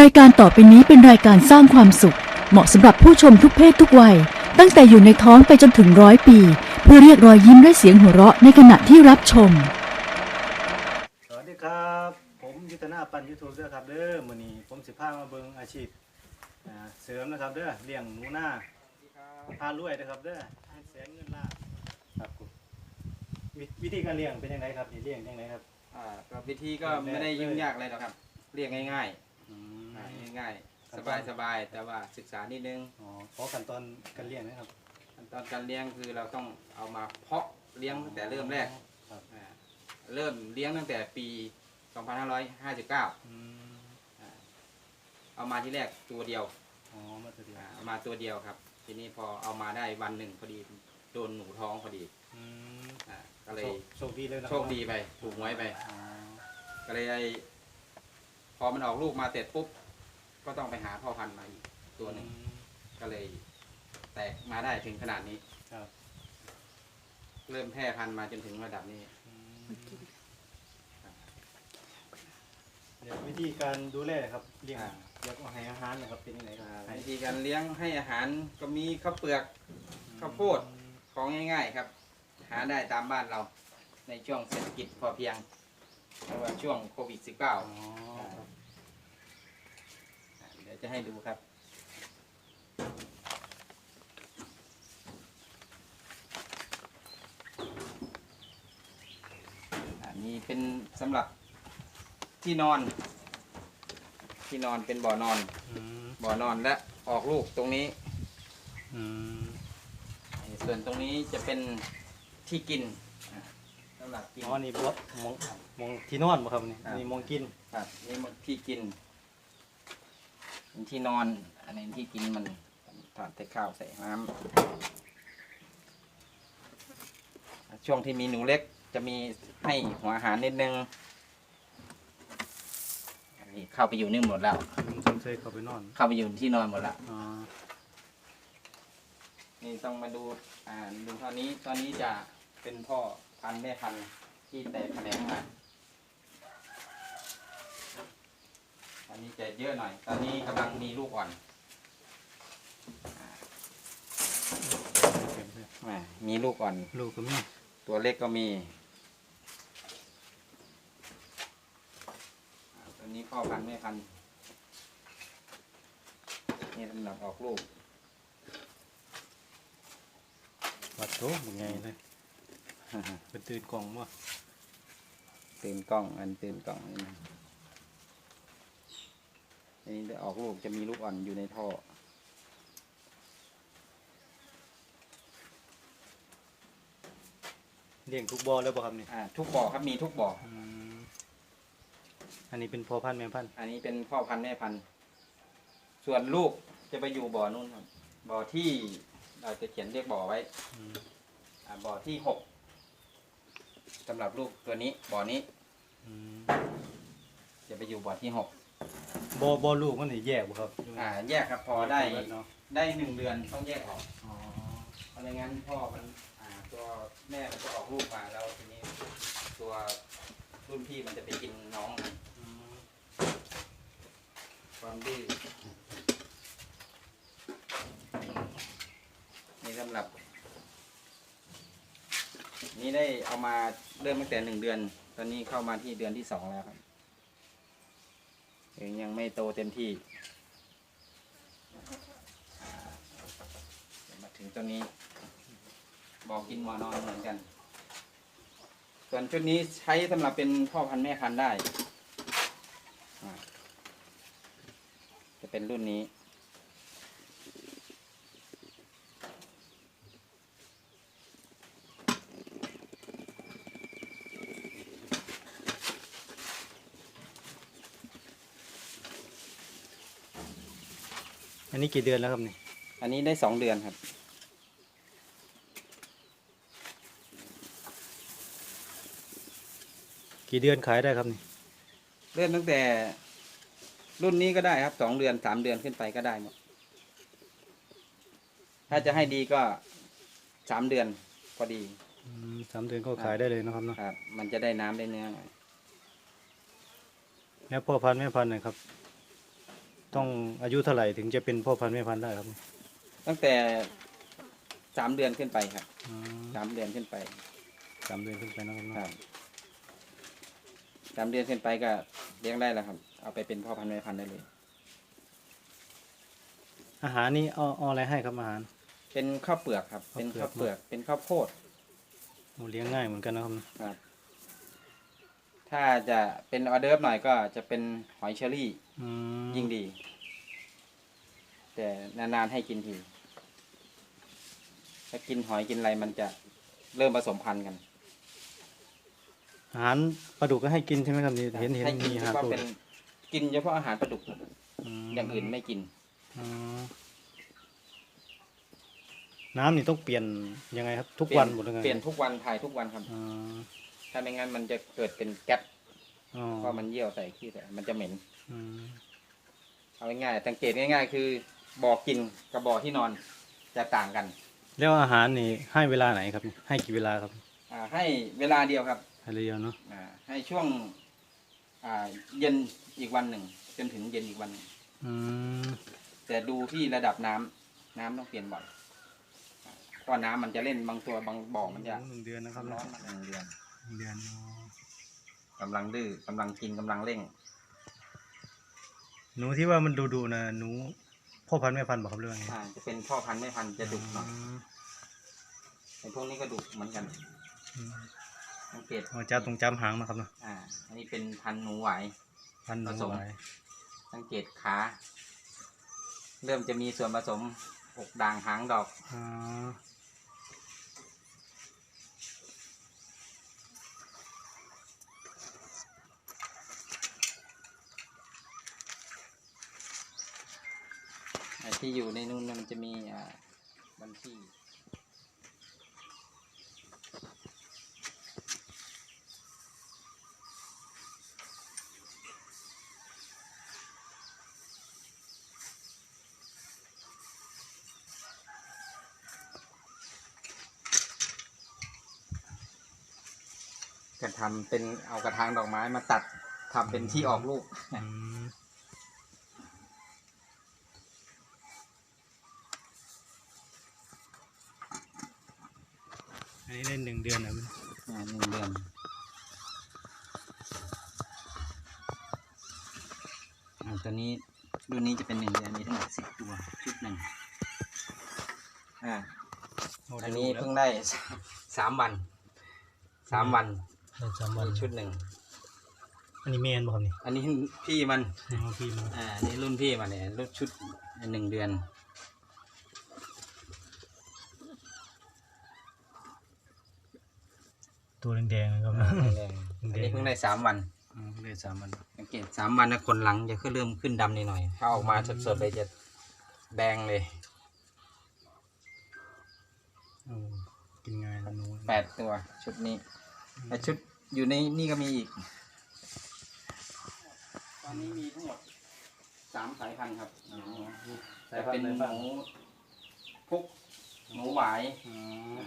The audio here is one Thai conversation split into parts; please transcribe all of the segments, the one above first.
รายการต่อไปนี้เป็นรายการสร้างความสุข เหมาะสำหรับผู้ชมทุกเพศทุกวัย ตั้งแต่อยู่ในท้องไปจนถึงร้อยปี เพื่อเรียกรอยยิ้มและเสียงหัวเราะในขณะที่รับชม สวัสดีครับ ผมยุทธนาปันยูทูบเด้อครับเด้อมื้อนี้ผมสิพามาเบิ่งอาชีพอ่าเสริมนะครับเด้อเลี้ยงหนูนาพารวยนะครับเด้อให้แสนเงินล้านครับผมวิวิธีการเลี้ยงเป็นยังไงครับนี่เลี้ยงยังไงครับ อ่าก็วิธีก็ไม่ได้ยุ่งยากอะไรหรอกครับ เรียกง่ายอืมๆอ่า ง่ายขั้ๆนสตอนบายสบายๆแต่ว่าศึกษานิดนึงอ๋อขอขั้นตอนการเลี้ยงนะครับขั้นตอนการเลี้ยงคือเราต้องเอามาเพาะเลี้ยงตั้งแต่เริ่มแรกครับ อ่าเริ่มเลี้ยงตั้งแต่ปี 2559 อืมอ่าเอามาที่แรกตัวเดียวอ๋อมาตัวเดียวอ่าเอามาตัวเดียวครับ ทีนี้พอเอามาได้วันหนึ่งพอดีโดนหนูท้องพอดีอืมอ่าก็เลยโชคโชคดีเลยนะโชคดีไปถูกหวยไป อ๋อก็เลยไอ้พอมันออกลูกมาเสร็จปุ๊บ ก็ต้องไปหาพ่อพันธุ์มาอีกตัวหนึ่งอืมก็เลย แตกมาได้ถึงขนาดนี้ครับ เริ่มแพร่พันธุ์มาจนถึงระดับนี้อืมเดี๋ยววิธีการดูแลครับเลี้ยงอ่าเดี๋ยวก็ให้อาหารนะครับเป็นยังไงครับให้วิธีการเลี้ยงให้อาหารก็มีข้าวเปลือกข้าวโพดของง่าย ๆครับ หาได้ตามบ้านเราในช่วงเศรษฐกิจพอเพียงหรือว่าช่วงโควิด -19 อ๋อครับเดี๋ยว จะให้ดูครับ อันนี้เป็นสำหรับที่นอน ที่นอนเป็นบ่อนอน อืมบ่อนอนและออกลูกตรงนี้ อืมส่วนตรงนี้จะเป็นที่กินอะสำหรับกิน อ๋อนี่บ่มองมองที่นอนบ่ครับนี่ครับ นี่มองกิน ครับนี่มันที่กิน เป็นที่นอน อันนี้ที่กินมันทานแต่ข้าวใส่น้ำช่วงที่มีหนูเล็กจะมีให้หัวอาหารนิดนึงอันนี้เข้าไปอยู่นี่หมดแล้วสมเสยเข้าไปนอนเข้าไปอยู่ที่นอนหมดแล้วอ๋อนี่ต้องมาดูอ่าดูตอนนี้ตอนนี้จะเป็นพ่อพันธุ์แม่พันธุ์ที่แตกแขนงมา อนนี้จะเยอะหน่อย ตอนนี้กำลังมีลูกอ่อนเก็บเลยแหม่มีลูกอ่อน ลูกก็มีตัวเล็กก็มีอ่าตัวนี้พ่อพันธุ์แม่พันธุ์นี่สำหรับออกลูก วัดโตบ่ไงเลยเป็นตื่นกล่องบ่ ตื่นกล้อง อันตื่นกล้องนี่นะ อันนี้จะออกลูกจะมีลูกอ่อนอยู่ในท่อ เลี้ยงทุกบ่อแล้วบ่ครับนี่อ่าทุกบ่อครับมีทุกบ่อ อืมอันนี้เป็นพ่อพันธุ์แม่พันธุ์อันนี้เป็นพ่อพันธุ์แม่พันธุ์ ส่วนลูกจะไปอยู่บ่อนู้นครับบ่อที่เราจะเขียนเรียกบ่อไว้ อืมอ่าบ่อที่หกสำหรับลูกตัวนี้บ่อนี้อืมจะไปอยู่บ่อที่หก บ่บ่ลูกมันนี่แยกบ่ครับอ่าแยกครับพอได้เนาะได้หนึ่งเดือนต้องแยกออกอ๋อเพราะไม่งั้นพ่อมันอ่าตัวแม่มันจะออกลูกมาแล้วทีนี้ตัวรุ่นพี่มันจะไปกินน้องมันอืมความดื้อนี่สำหรับ นี่ได้เอามาเริ่มตั้งแต่หนึ่งเดือน ตอนนี้เข้ามาที่เดือนที่สองแล้วครับ ยังยังไม่โตเต็มที่มาถึงตัวนี้ บอกกินหมอนอนเหมือนกัน ส่วนชุดนี้ใช้สำหรับเป็นพ่อพันธุ์แม่พันธุ์ได้ จะเป็นรุ่นนี้ อันนี้กี่เดือนแล้วครับนี่อันนี้ได้สองเดือนครับ กี่เดือนขายได้ครับนี่เริ่มตั้งแต่รุ่นนี้ก็ได้ครับสองเดือนสามเดือนขึ้นไปก็ได้หมดถ้าจะให้ดีก็สามเดือนพอดีอืมสามเดือนก็ขายได้เลยเนาะครับเนาะครับ มันจะได้น้ำได้เนื้อหน่อยแล้วพ่อพันธุ์แม่พันธุ์หน่อยครับ ต้องอายุเท่าไหร่ถึงจะเป็นพ่อพันธุ์แม่พันธุ์ได้ครับตั้งแต่สามเดือนขึ้นไปครับอืมสามเดือนขึ้นไปสามเดือนขึ้นไปนะครับครับสามเดือนขึ้นไปก็เลี้ยงได้แล้วครับ เอาไปเป็นพ่อพันธุ์แม่พันธุ์ได้เลย อาหารนี่เอาเอาอะไรให้ครับอาหาร เป็นข้าวเปลือกครับ เป็นข้าวเปลือก เป็นข้าวโพดโอ้เลี้ยงง่ายเหมือนกันนะครับครับ ถ้าจะเป็นออเดิร์ฟหน่อยก็จะเป็นหอยเชอรี่อืมยิ่งดี แต่นานๆให้กินที ถ้ากินหอยกินอะไรมันจะเริ่มผสมพันธุ์กันอาหารปลาดุกก็ให้กินใช่ไหมครับนี่เห็นเห็นให้กิมีนอาเฉหารพาะปลาเป็ดุนกกินเฉพาะอาหารปลาดุกมอย่างอื่นไม่กิน อืมน้ำนี่ต้องเปลี่ยนยังไงครับ ทุกวันหมดเลยไงเปลี่ยนทุกวันถ่ายทุกวันครับ อ่า ถ้าไม่งั้นมันจะเกิดเป็นแก๊สอ๋อเพราะมันเยี่ยวใส่ขี้แต่มันจะเหม็น อืมเอาง่ายๆสังเกตง่าย ๆ คือบ่อกินกับบ่อที่นอนจะต่างกัน แล้วอาหารนี่ให้เวลาไหนครับ ให้กี่เวลาครับอ่า ให้เวลาเดียวครับ ให้เรียวเนาะอ่า ให้ช่วง อ่า เย็นอีกวันหนึ่งจนถึงเย็นอีกวันหนึ่งอืมแต่ดูที่ระดับน้ำน้ำต้องเปลี่ยนบ่อยเพราะน้ำมันจะเล่นบางตัวบางบ่อมันจะหนึ่งเดือนนะครับร้อนมาหนึ่งเดือนหนึ่ง เดือนอ๋อกำลังดื้อกำลังกินกำลังเร่ง หนูที่ว่ามันดูดูๆนะหนูพ่อพันธุ์แม่พันธุ์บอกครับเรื่องไงอ่า จะเป็นพ่อพันธุ์แม่พันธุ์จะดุหน่อยอืมไอ้พวกนี้ก็ดุเหมือนกันอืมสังเกต เอาจ้าตรงจำหางมาครับเนาะอ่า อันนี้เป็นพันธุ์หนูหวาย พันธุ์หนูผสมไว้สังเกตขา เริ่มจะมีส่วนผสมอกด่างหางดอก อ๋อ ที่อยู่ในนู้นมันจะมีอ่าวันที่จะทำเป็นเอากระถางดอกไม้มาตัดทำเป็นที่ออกลูก อืมอันนี้ได้หนึ่งเดือนนะครับอ่าหนึ่งเดือนอ่าตัวนี้รุ่นนี้จะเป็นหนึ่งเดือนมีทั้งหมดสิบตัวชุดหนึ่งอ่าอันนี้เพิ่งได้สามสามวันสามวันได้สามวันมีชุดหนึ่งอันนี้เมนบอกครับนี่อันนี้พี่มันอ๋อพี่มันอ่าอันนี้รุ่นพี่มันเนี่ยรุ่นชุดหนึ่งเดือน ตัวแดงๆนะครับอ่าแดงๆอันนี้เพิ่งได้สามวัน อืมได้สามวันสังเกตสามวันนะคนหลังจะขึ้นเริ่มขึ้นดำนิดหน่อย ถ้าออกมาสดๆเลยจะแดงเลย โอ้กินง่ายแล้วหนูแปดตัว ชุดนี้แต่ชุดอยู่ในนี่ก็มีอีก ตอนนี้มีทั้งหมดสามสายพันธุ์ครับแต่เป็นหนูพุกหนูหวาย อ๋อ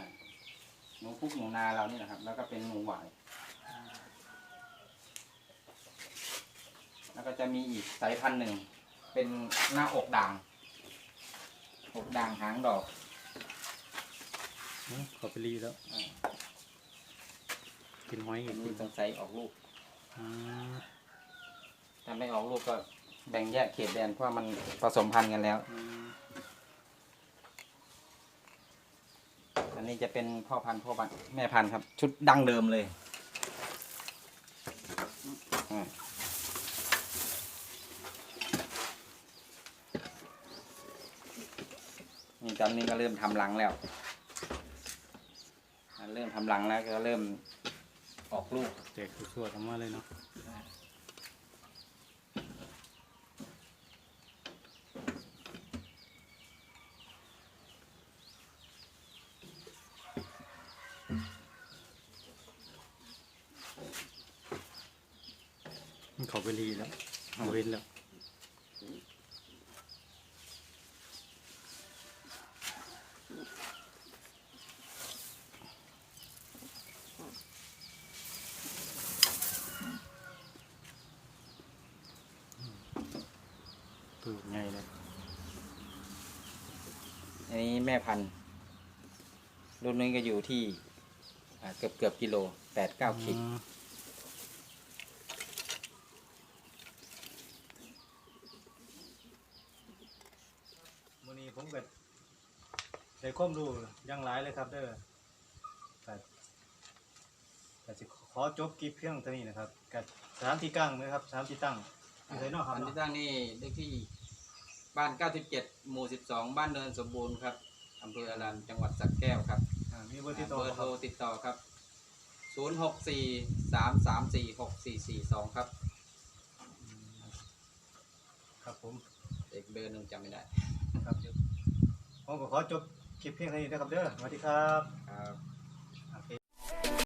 หนูพุกหนูนาเรานี่นะครับ แล้วก็เป็นหนูหวายแล้วก็จะมีอีกสายพันธุ์หนึ่ง เป็นหน้าอกด่างอกด่างหางดอกอ๋อขอไปรีแล้วอ่ากินหอยเป็อีนกมีสงสัยออกลูกอ๋อถ้าไม่ออกลูกก็แบ่งแยกเขตแดนเพราะมันผสมพันธุ์กันแล้ว อืม อั นนี้จะเป็นพ่อพันธุ์พ่อพันธุ์แม่พันธุ์ครับ ชุดดั้งเดิมเลยนี่ตอนนี้ก็เริ่มทำรังแล้ว เริ่มทำรังแล้วก็เริ่มออกลูกแจกสวดๆออกมาเลยเนาะ เขาไปรีแล้วบ่เห็นแล้วตื่นไงเลยอันนี้แม่พันธุ์รุ่นนี้ก็อยู่ที่เกือบเกือบกิโลแปดเก้าขีด อื ผมก็ได้ความรู้อยังหลายเลยครับเด้อแต่แต่สิขอจบคลิปเพียงเท่านี้นะครับกับสถานที่ตั้งนะครับสถานที่ตั้งอยู่ไสเนาะครับอันเนาะที่ตั้งนี่เลขที่บ้าน 97 หมู่ 12 บ้านเนินสมบูรณ์ครับอำเภออรัญจังหวัดสระแก้วครับอ่ามีเบอร์ติดต่อเบอร์คโทรัรบติดต่อครับ 064 334 6442 ครับครับผม เด็กเบอร์หนึ่งจำไม่ได้ครับ ผมก็ขอจบคลิปเพียงเท่านี้นะครับเด้อสวัสดีครับ ครับ